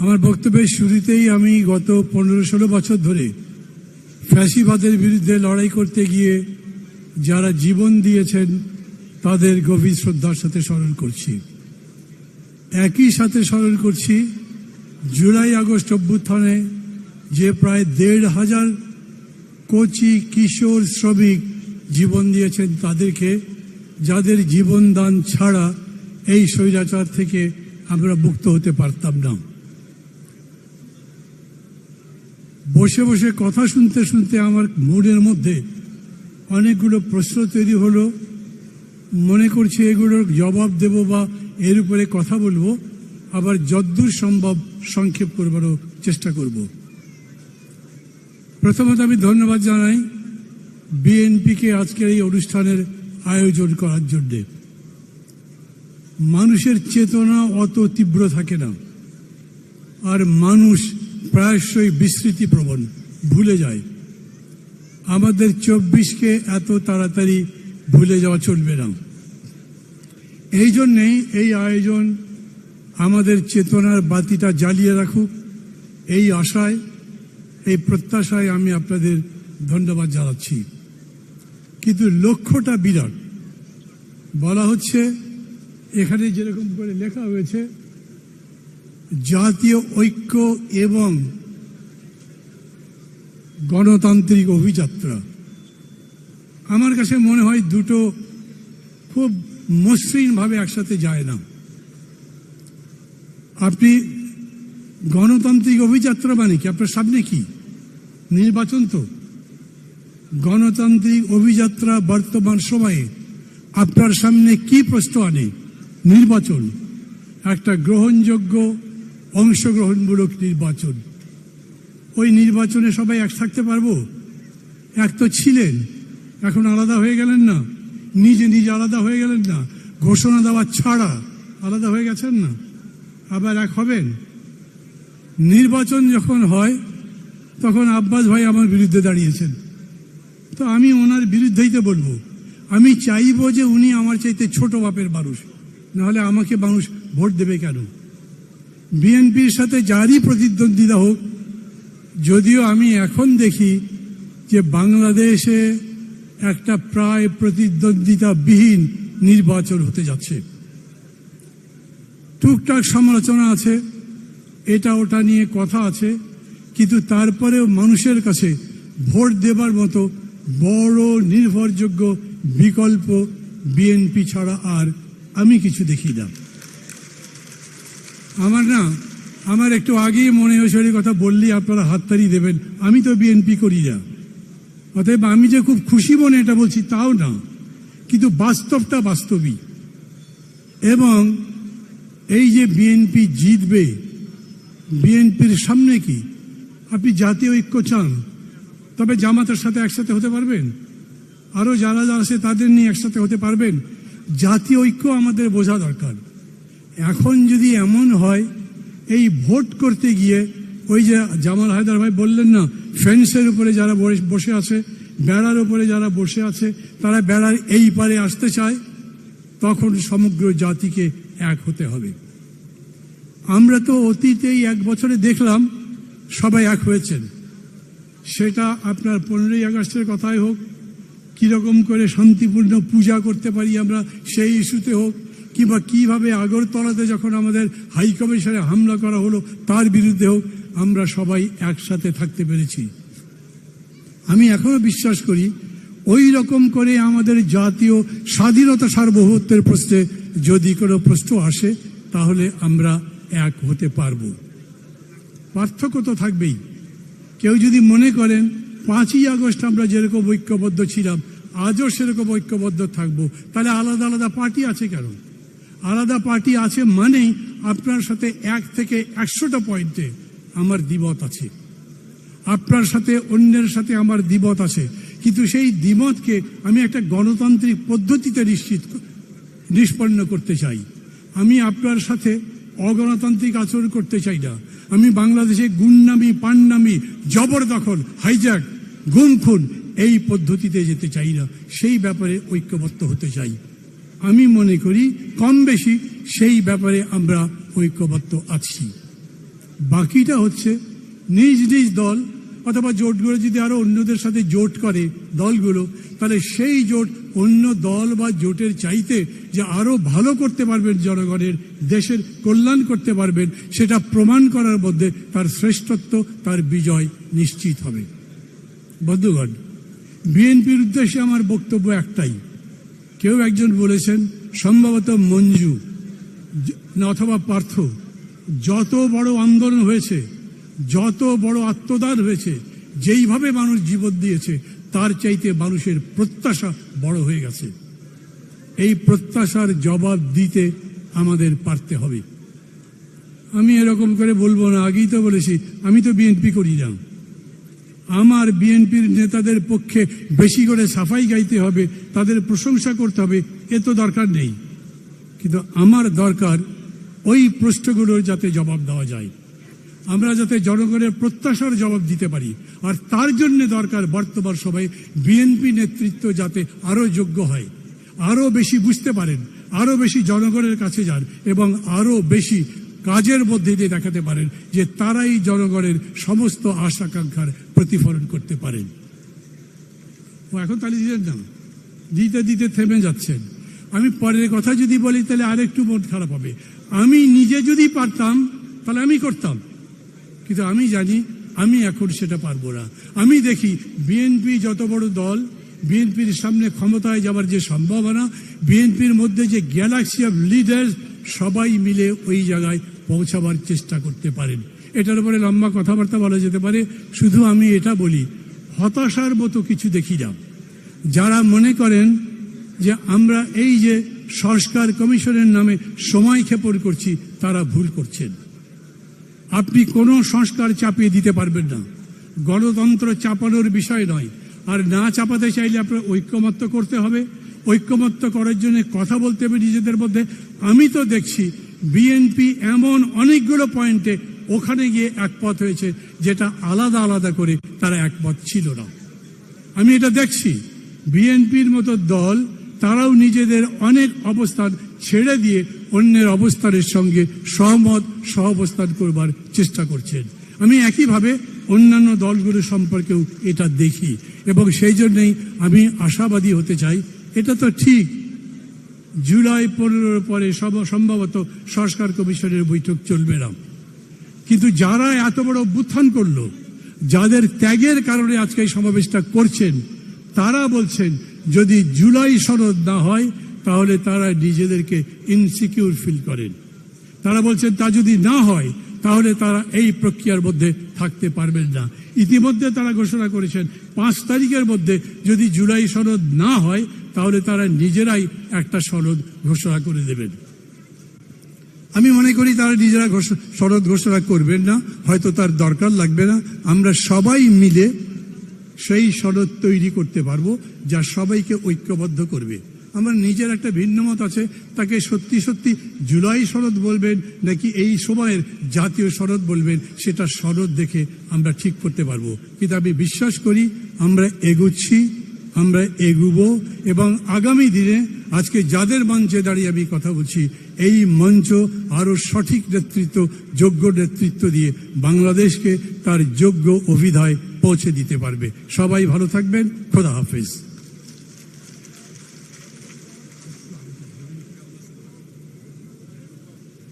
আমার বক্তব্যের শুরুতেই আমি গত পনেরো ষোলো বছর ধরে ফ্যাসিবাদের বিরুদ্ধে লড়াই করতে গিয়ে যারা জীবন দিয়েছেন, তাদের গভীর শ্রদ্ধার সাথে স্মরণ করছি। একই সাথে স্মরণ করছি, জুলাই আগস্ট অভ্যুত্থানে যে প্রায় দেড় হাজার কোচি কিশোর শ্রমিক জীবন দিয়েছেন তাদেরকে, যাদের জীবন দান ছাড়া এই স্বৈরাচার থেকে আমরা মুক্ত হতে পারতাম না। বসে বসে কথা শুনতে শুনতে আমার মুডের মধ্যে অনেকগুলো প্রশ্ন তৈরি হলো। মনে করছি এগুলোর জবাব দেব বা এর উপরে কথা বলব। আবার যদ্দূর সম্ভব সংক্ষেপ করবারও চেষ্টা করব। প্রথমত আমি ধন্যবাদ জানাই বিএনপিকে আজকের এই অনুষ্ঠানের আয়োজন করার জন্যে। মানুষের চেতনা অত তীব্র থাকে না। আর মানুষ প্রায়শই বিস্মৃতি প্রবণ, ভুলে যায়। আমাদের চব্বিশকে এত তাড়াতাড়ি ভুলে যাওয়া চলবে না। এই জন্যেই এই আয়োজন আমাদের চেতনার বাতিটা জ্বালিয়ে রাখুক। এই আশায়, এই প্রত্যাশায় আমি আপনাদের ধন্যবাদ জানাচ্ছি। কিন্তু লক্ষ্যটা বিরাট। বলা হচ্ছে, এখানে যেরকম করে লেখা হয়েছে জাতীয় ঐক্য এবং গণতান্ত্রিক অভিযাত্রা। আমার কাছে মনে হয় দুটো খুব মসৃণভাবে একসাথে যায় না। আপনি গণতান্ত্রিক অভিযাত্রা মানে কি? আপনার সামনে কি? নির্বাচন তো। গণতান্ত্রিক অভিযাত্রা বর্তমান সময়ে আপনার সামনে কি প্রশ্ন আনে? নির্বাচন। একটা গ্রহণযোগ্য অংশগ্রহণমূলক নির্বাচন। ওই নির্বাচনে সবাই এক থাকতে পারব? এক তো ছিলেন, এখন আলাদা হয়ে গেলেন না। নিজে নিজে আলাদা হয়ে গেলেন না। ঘোষণা দেওয়া ছাড়া আলাদা হয়ে গেছেন না। আবার এক হবেন? নির্বাচন যখন হয়, তখন আব্বাস ভাই আমার বিরুদ্ধে দাঁড়িয়েছেন। তো আমি ওনার বিরুদ্ধেই তো বলব। আমি চাইব যে উনি আমার চাইতে ছোট বাপের মানুষ। নাহলে আমাকে মানুষ ভোট দেবে কেন? বিএনপির সাথে যারই প্রতিদ্বন্দ্বিতা হোক, যদিও আমি এখন দেখি যে বাংলাদেশে একটা প্রায় প্রতিদ্বন্দ্বিতাবিহীন নির্বাচন হতে যাচ্ছে। টুকটাক সমালোচনা আছে, এটা ওটা নিয়ে কথা আছে, কিন্তু তারপরেও মানুষের কাছে ভোট দেবার মতো বড় নির্ভরযোগ্য বিকল্প বিএনপি ছাড়া আর আমি কিছু দেখি না। আমার না, আমার একটু আগেই মনে হয়েছে কথা বললেই আপনারা হাত হাততালি দেবেন। আমি তো বিএনপি করি না। অতএব আমি যে খুব খুশি মনে এটা বলছি, তাও না। কিন্তু বাস্তবটা বাস্তবই। এবং এই যে বিএনপি জিতবে বিএনপির সামনে কি? আপনি জাতীয় ঐক্য চান, তবে জামাতের সাথে একসাথে হতে পারবেন? আরও যারা যারা আছে, তাদের নিয়ে একসাথে হতে পারবেন? জাতীয় ঐক্য আমাদের বোঝা দরকার। এখন যদি এমন হয়, এই ভোট করতে গিয়ে ওই যে জামাল হায়দার ভাই বললেন না, ফেন্সের উপরে যারা বসে- আছে, বেড়ার উপরে যারা বসে আছে, তারা বেড়ার এই পারে আসতে চায়, তখন সমগ্র জাতিকে এক হতে হবে। আমরা তো অতীতেই এক বছরে দেখলাম, সবাই এক হয়েছেন। সেটা আপনার পনেরোই আগস্টের কথাই হোক, কীরকম করে শান্তিপূর্ণ পূজা করতে পারি আমরা সেই ইস্যুতে হোক কিংবা কীভাবে আগরতলাতে যখন আমাদের হাই কমিশনে হামলা করা হলো, তার বিরুদ্ধে হোক, আমরা সবাই একসাথে থাকতে পেরেছি। আমি এখনও বিশ্বাস করি, ওই রকম করে আমাদের জাতীয় স্বাধীনতা সার্বভৌমত্বের প্রশ্নে যদি কোনো প্রশ্ন আসে, তাহলে আমরা এক হতে পারব। পার্থক্য তো থাকবেই। কেউ যদি মনে করেন, পাঁচই আগস্ট আমরা যেরকম ঐক্যবদ্ধ ছিলাম, আজও সেরকম ঐক্যবদ্ধ থাকব, তাহলে আলাদা আলাদা পার্টি আছে কেন? আলাদা পার্টি আছে মানেই আপনার সাথে এক থেকে একশোটা পয়েন্টে আমার দ্বিমত আছে। আপনার সাথে অন্যের সাথে আমার দ্বিমত আছে। কিন্তু সেই দ্বিমতকে আমি একটা গণতান্ত্রিক পদ্ধতিতে নিশ্চিত নিষ্পন্ন করতে চাই। আমি আপনার সাথে অগণতান্ত্রিক আচরণ করতে চাই না। আমি বাংলাদেশে গুন্ডামি পান্ডামি জবরদখল হাইজ্যাক গুম খুন এই পদ্ধতিতে যেতে চাই না। সেই ব্যাপারে ঐক্যবদ্ধ হতে চাই। আমি মনে করি কম বেশি সেই ব্যাপারে আমরা ঐক্যবদ্ধ আছি। বাকিটা হচ্ছে নিজ নিজ দল অথবা জোটগুলো যদি আরও অন্যদের সাথে জোট করে দলগুলো, তাহলে সেই জোট অন্য দল বা জোটের চাইতে যে আরও ভালো করতে পারবেন জনগণের, দেশের কল্যাণ করতে পারবেন, সেটা প্রমাণ করার মধ্যে তার শ্রেষ্ঠত্ব, তার বিজয় নিশ্চিত হবে। বন্ধুগণ, বিএনপির উদ্দেশ্যে আমার বক্তব্য একটাই। কেউ একজন বলেছেন সম্ভবত মঞ্জু অথবা পার্থ, যত বড় আন্দোলন হয়েছে, যত বড় আত্মদান হয়েছে, যেইভাবে মানুষ জীবন দিয়েছে, তার চাইতে মানুষের প্রত্যাশা বড় হয়ে গেছে। এই প্রত্যাশার জবাব দিতে আমাদের পারতে হবে। আমি এরকম করে বলব না, আগেই তো বলেছি, আমি তো বিএনপি করি না। আমার বিএনপির নেতাদের পক্ষে বেশি করে সাফাই গাইতে হবে, তাদের প্রশংসা করতে হবে, এ তো দরকার নেই। কিন্তু আমার দরকার ওই প্রশ্নগুলোর যাতে জবাব দেওয়া যায়। আমরা যাতে জনগণের প্রত্যাশার জবাব দিতে পারি। আর তার জন্য দরকার বর্তমান সময়ে বিএনপি নেতৃত্ব যাতে আরও যোগ্য হয়। আরও বেশি বুঝতে পারেন আরও বেশি জনগণের কাছে যান এবং আরও বেশি কাজের মধ্যে দিয়ে দেখাতে পারেন যে তারাই জনগণের সমস্ত আশাকাঙ্ক্ষার প্রতিফলন করতে পারেন। ও, এখন তালি দিলেন না দিতে দিতে থেমে যাচ্ছেন। আমি পরের কথা যদি বলি, তাহলে আরেকটু মন খারাপ হবে। আমি নিজে যদি পারতাম, তাহলে আমি করতাম। কিন্তু আমি জানি, আমি এখন সেটা পারব না। আমি দেখি বিএনপি যত বড় দল বিএনপির সামনে ক্ষমতায় যাওয়ার যে সম্ভাবনা বিএনপির মধ্যে যে গ্যালাক্সি অফ লিডার সবাই মিলে ওই জায়গায় পৌঁছাবার চেষ্টা করতে পারেন। এটার উপরে লম্বা কথাবার্তা বলা যেতে পারে, শুধু আমি এটা বলি, হতাশার মতো কিছু দেখি না। যারা মনে করেন যে আমরা এই যে সংস্কার কমিশনের নামে সময় ক্ষেপণ করছি, তারা ভুল করছেন। আপনি কোনো সংস্কার চাপিয়ে দিতে পারবেন না। গণতন্ত্র চাপানোর বিষয় নয়। আর না চাপাতে চাইলে আপনার ঐক্যমত্য করতে হবে। ঐক্যমত্য করার জন্য কথা বলতে হবে নিজেদের মধ্যে। আমি তো দেখছি, বিএনপি এমন অনেকগুলো পয়েন্টে ওখানে গিয়ে একপথ হয়েছে, যেটা আলাদা আলাদা করে তারা একমত ছিল না। আমি এটা দেখছি। বিএনপির মতো দল, তারাও নিজেদের অনেক অবস্থান ছেড়ে দিয়ে অন্যের অবস্থানের সঙ্গে সহমত, সহাবস্থান করবার চেষ্টা করছেন। আমি একইভাবে অন্যান্য দলগুলো সম্পর্কেও এটা দেখি এবং সেই জন্যই আমি আশাবাদী হতে চাই। এটা তো ঠিক। জুলাই পনেরোর পরে সম্ভবত সংস্কার কমিশনের বৈঠক চলবে না। কিন্তু যারা এত বড় অভ্যুত্থান করল, যাদের ত্যাগের কারণে আজকে এই সমাবেশটা করছেন, তারা বলছেন, যদি জুলাই সনদ না হয়, তাহলে তারা নিজেদেরকে ইনসিকিউর ফিল করেন। তারা বলছেন, তা যদি না হয়, তাহলে তারা এই প্রক্রিয়ার মধ্যে থাকতে পারবেন না। ইতিমধ্যে তারা ঘোষণা করেছেন, পাঁচ তারিখের মধ্যে যদি জুলাই সনদ না হয়, তাহলে তারা নিজেরাই একটা সনদ ঘোষণা করে দেবেন। আমি মনে করি তারা নিজেরা সনদ ঘোষণা করবেন না, হয়তো তার দরকার লাগবে না। আমরা সবাই মিলে সেই শরৎ তৈরি করতে পারব, যা সবাইকে ঐক্যবদ্ধ করবে। আমার নিজের একটা ভিন্ন মত আছে, তাকে সত্যি সত্যি জুলাই শরৎ বলবেন, নাকি এই সময়ের জাতীয় শরৎ বলবেন, সেটা শরৎ দেখে আমরা ঠিক করতে পারব। কিন্তু আমি বিশ্বাস করি, আমরা এগুচ্ছি। আমরা এগুব এবং আগামী দিনে আজকে যাদের মঞ্চে দাঁড়িয়ে আমি কথা বলছি, এই মঞ্চ আরও সঠিক নেতৃত্ব, যোগ্য নেতৃত্ব দিয়ে বাংলাদেশকে তার যোগ্য অভিধায় পৌঁছে দিতে পারবে। সবাই ভালো থাকবেন। খোদা হাফেজ।